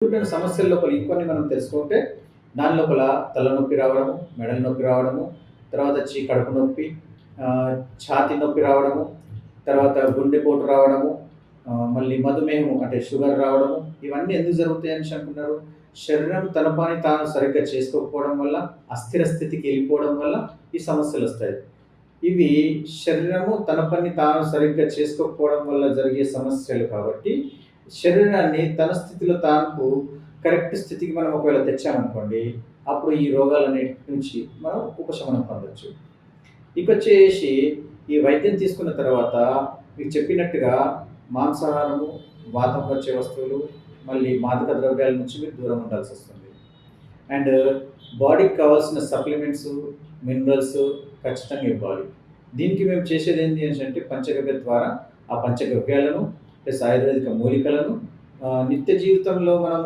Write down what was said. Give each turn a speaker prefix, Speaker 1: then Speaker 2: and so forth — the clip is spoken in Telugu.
Speaker 1: ఉంటున్న సమస్యల లోపల ఇంకొన్ని మనం తెలుసుకుంటే దాని లోపల తలనొప్పి రావడము మెడల నొప్పి రావడము తర్వాత వచ్చి కడుపు నొప్పి ఛాతి నొప్పి రావడము తర్వాత గుండెపోటు రావడము మళ్ళీ మధుమేహం అంటే షుగర్ రావడము ఇవన్నీ ఎందుకు జరుగుతాయి అని అనుకున్నారు? శరీరం తన పని తాను సరిగ్గా చేసుకోకపోవడం వల్ల అస్థిర స్థితికి వెళ్ళిపోవడం వల్ల ఈ సమస్యలు వస్తాయి. ఇవి శరీరము తన పని తాను సరిగ్గా చేసుకోకపోవడం వల్ల జరిగే సమస్యలు కాబట్టి శరీరాన్ని తన స్థితిలో తాను కరెక్ట్ స్థితికి మనం ఒకవేళ తెచ్చామనుకోండి అప్పుడు ఈ రోగాలన్నిటి నుంచి మనం ఉపశమనం పొందవచ్చు ఇక వచ్చేసి ఈ వైద్యం తీసుకున్న తర్వాత మీకు చెప్పినట్టుగా మాంసాహారము వాతం వచ్చే వస్తువులు మళ్ళీ మాదక ద్రవ్యాల నుంచి మీరు దూరం ఉండాల్సి వస్తుంది. అండ్ బాడీకి కావాల్సిన సప్లిమెంట్స్ మినరల్స్ ఖచ్చితంగా ఇవ్వాలి. దీనికి మేము చేసేది ఏంటి అంటే పంచగవ్య ద్వారా ఆ పంచగవ్యాలను ప్లస్ ఆయుర్వేదిక మూలికలను నిత్య జీవితంలో మనము